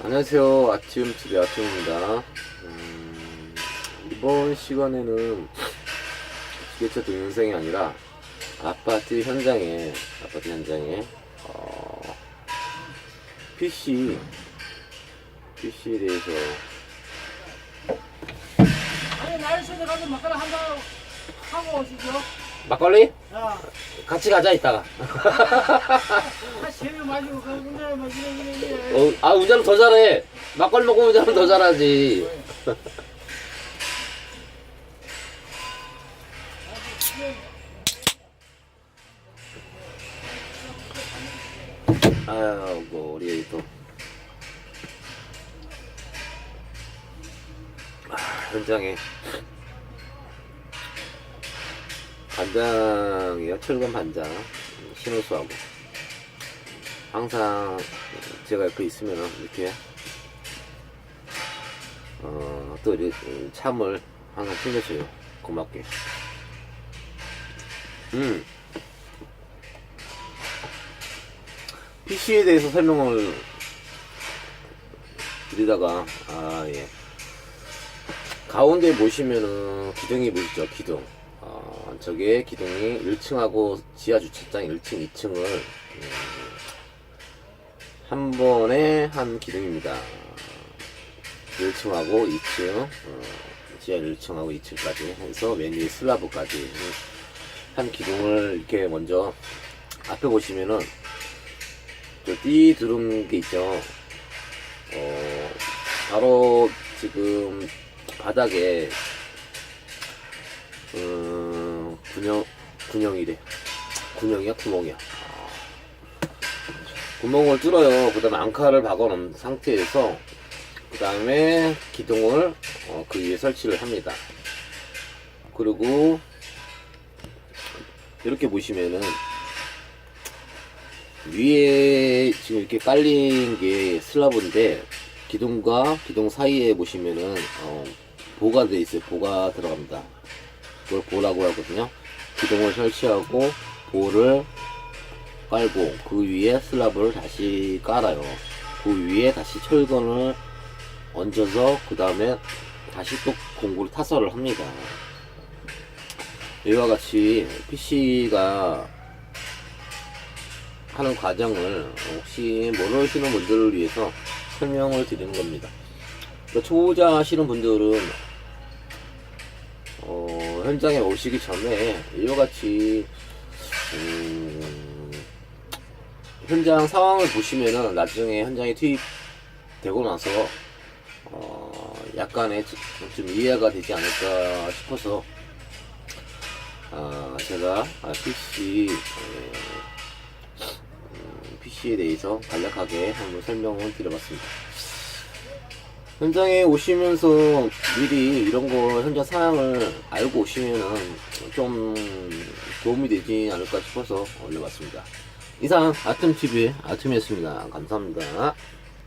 안녕하세요. 아티움 TV 아티움입니다. 음, 이번 시간에는 지게차 동영상이 아니라 아파트 현장에 아파트 현장에 어, PC PC에 대해서 아니 날씨에 가서 막걸리 한잔 하고 오시죠. 막걸리 야, 같이 가자 이따가. 이래 이래. 어, 아 운전은 더 잘해. 막걸리 먹고 운전은 더 잘하지. 아유 뭐 우리 또 아, 현장에 반장이요 철근 반장 신호수하고 항상 제가 옆에 있으면 이렇게 어, 또 참을 항상 챙겨줘요. 고맙게. 음. PC에 대해서 설명을 드리다가 아예. 가운데 보시면은 기둥이 보이죠? 기둥. 어, 저게 기둥이 1층하고 지하 주차장 1층 2층을 한 번에 한 기둥입니다. 1층하고 2층 어, 지하 1층하고 2층까지 해서 맨 위에 슬라브까지 한 기둥을 이렇게 먼저 앞에 보시면은 저띠 들은 게 있죠. 어, 바로 지금 바닥에 음, 군형 군형이래 군형이야? 구멍이야? 아. 구멍을 뚫어요 그 다음에 앙카를 박아 놓은 상태에서 그 다음에 기둥을 어, 그 위에 설치를 합니다 그리고 이렇게 보시면은 위에 지금 이렇게 깔린 게 슬라브인데 기둥과 기둥 사이에 보시면은 어, 보가 돼 있어요. 보가 들어갑니다. 그걸 보라고 하거든요. 기둥을 설치하고 보를 깔고 그 위에 슬라브를 다시 깔아요. 그 위에 다시 철근을 얹어서 그 다음에 다시 또 공구를 타설을 합니다. 이와 같이 PC가 하는 과정을 혹시 모르시는 분들을 위해서 설명을 드리는 겁니다. 그러니까 초보자 하시는 분들은 어, 현장에 오시기 전에 이와 같이 음, 현장 상황을 보시면은 나중에 현장에 투입되고 나서 어, 약간의 좀 이해가 되지 않을까 싶어서 아, 제가 아, PC PC에 대해서 간략하게 한번 설명을 드려봤습니다. 현장에 오시면서 미리 이런 거 현장 상황을 알고 오시면은 좀 도움이 되지 않을까 싶어서 올려봤습니다. 이상 아틈TV 아틈이었습니다. 감사합니다.